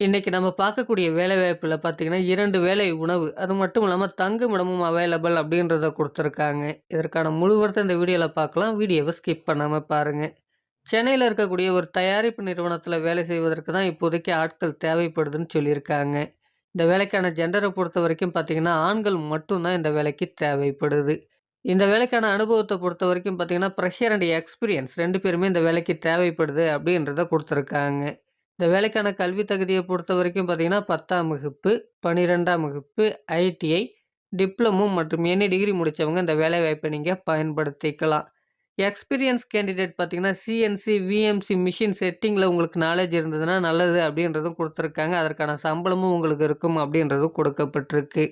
இன்றைக்கி நம்ம பார்க்கக்கூடிய வேலைவாய்ப்பில் பார்த்தீங்கன்னா, இரண்டு வேலை உணவு. அது மட்டும் இல்லாமல் தங்குமிடமும் அவைலபிள் அப்படின்றத கொடுத்துருக்காங்க இதற்கான முழுவதும் இந்த வீடியோவில் பார்க்கலாம். வீடியோவை ஸ்கிப் பண்ணாமல் பாருங்கள் சென்னையில் இருக்கக்கூடிய ஒரு தயாரிப்பு நிறுவனத்தில் வேலை செய்வதற்கு தான் இப்போதைக்கு ஆட்கள் தேவைப்படுதுன்னு சொல்லியிருக்காங்க. இந்த வேலைக்கான ஜென்டரை பொறுத்த வரைக்கும் பார்த்தீங்கன்னா, ஆண்கள் மட்டும் தான் இந்த வேலைக்கு தேவைப்படுது. இந்த வேலைக்கான அனுபவத்தை பொறுத்த வரைக்கும் பார்த்தீங்கன்னா, ப்ரெஷர் அண்ட் எக்ஸ்பீரியன்ஸ் ரெண்டு பேருமே இந்த வேலைக்கு தேவைப்படுது அப்படின்றத கொடுத்துருக்காங்க இந்த வேலைக்கான கல்வி பொறுத்த வரைக்கும் பார்த்தீங்கன்னா, 10ஆம் வகுப்பு, 12ஆம் வகுப்பு, ஐடிஐ, டிப்ளமோ மற்றும் எனி டிகிரி முடித்தவங்க இந்த வேலைவாய்ப்ப நீங்கள் பயன்படுத்திக்கலாம். எக்ஸ்பீரியன்ஸ் கேண்டிடேட் பார்த்தீங்கன்னா, சிஎன்சி, விஎம்சி மிஷின் செட்டிங்கில் உங்களுக்கு நாலேஜ் இருந்ததுன்னா நல்லது அப்படின்றதும் கொடுத்துருக்காங்க அதற்கான சம்பளமும் உங்களுக்கு இருக்கும் அப்படின்றதும் கொடுக்கப்பட்டிருக்கு.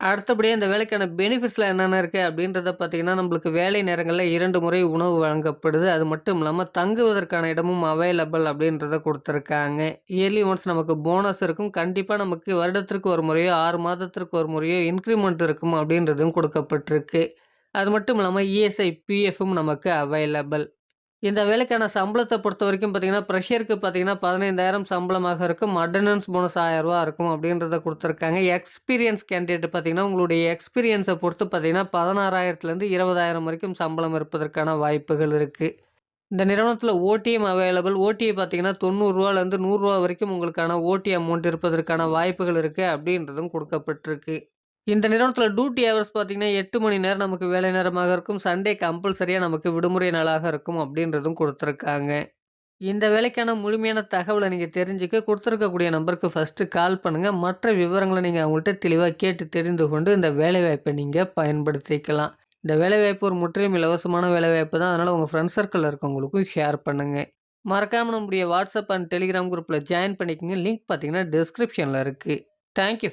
அடுத்தபடியாக இந்த வேலைக்கான பெனிஃபிட்ஸில் என்னென்ன இருக்குது அப்படின்றத பார்த்தீங்கன்னா, நம்மளுக்கு வேலை நேரங்களில் இரண்டு முறை உணவு வழங்கப்படுது. அது மட்டும் இல்லாமல் தங்குவதற்கான இடமும் அவைலபிள் அப்படின்றத கொடுத்துருக்காங்க இயர்லி ஒன்ஸ் நமக்கு போனஸ் இருக்கும். கண்டிப்பாக நமக்கு வருடத்திற்கு ஒரு முறையோ, ஆறு மாதத்திற்கு ஒரு முறையோ இன்க்ரிமெண்ட் இருக்கும் அப்படின்றதும் கொடுக்கப்பட்டிருக்கு. அது மட்டும் இல்லாமல் இஎஸ்ஐ, பிஎஃப்பும் நமக்கு அவைலபிள். இந்த வேலைக்கான சம்பளத்தை பொறுத்த வரைக்கும் பார்த்தீங்கன்னா, ப்ரெஷருக்கு பார்த்தீங்கன்னா 15,000 சம்பளமாக இருக்கும். அட்டண்டன்ஸ் போனஸ் ரூ. 1000 இருக்கும் அப்படின்றத கொடுத்துருக்காங்க எக்ஸ்பீரியன்ஸ் கேண்டிடேட் பார்த்தீங்கன்னா, உங்களுடைய எக்ஸ்பீரியன்ஸை பொறுத்து பார்த்தீங்கன்னா, 16,000லேருந்து 20,000 வரைக்கும் சம்பளம் இருப்பதற்கான வாய்ப்புகள் இருக்குது இந்த நிறுவனத்தில் ஓடிஎம் அவைலபிள். ஓடிஐ பார்த்தீங்கன்னா, தொண்ணூறுரூவாலேருந்து நூறுரூவா வரைக்கும் உங்களுக்கான ஓடி அமௌண்ட் இருப்பதற்கான வாய்ப்புகள் இருக்குது அப்படின்றதும் கொடுக்கப்பட்டிருக்கு இந்த நிறுவனத்தில் டியூட்டி ஹவர்ஸ் பார்த்தீங்கன்னா, எட்டு மணி நேரம் நமக்கு வேலை நேரமாக இருக்கும். சண்டே கம்பல்சரியாக நமக்கு விடுமுறை நாளாக இருக்கும் அப்படின்றதும் கொடுத்துருக்காங்க இந்த வேலைக்கான முழுமையான தகவலை நீங்கள் தெரிஞ்சுக்க கொடுத்துருக்கக்கூடிய நம்பருக்கு ஃபர்ஸ்ட்டு கால் பண்ணுங்கள் மற்ற விவரங்களை நீங்கள் அவங்கள்ட்ட தெளிவாக கேட்டு தெரிந்து கொண்டு இந்த வேலைவாய்ப்பை நீங்கள் பயன்படுத்திக்கலாம். இந்த வேலைவாய்ப்பு ஒரு முற்றிலும் இலவசமான வேலைவாய்ப்பு தான். அதனால் உங்கள் ஃப்ரெண்ட்ஸ் சர்க்கிளில் இருக்கவங்களுக்கும் ஷேர் பண்ணுங்கள் மறக்காமல் நம்முடைய வாட்ஸ்அப் அண்ட் டெலிகிராம் குரூப்பில் ஜாயின் பண்ணிக்கங்க. லிங்க் பார்த்தீங்கன்னா, டிஸ்கிரிப்ஷனில் இருக்குது தேங்க் யூ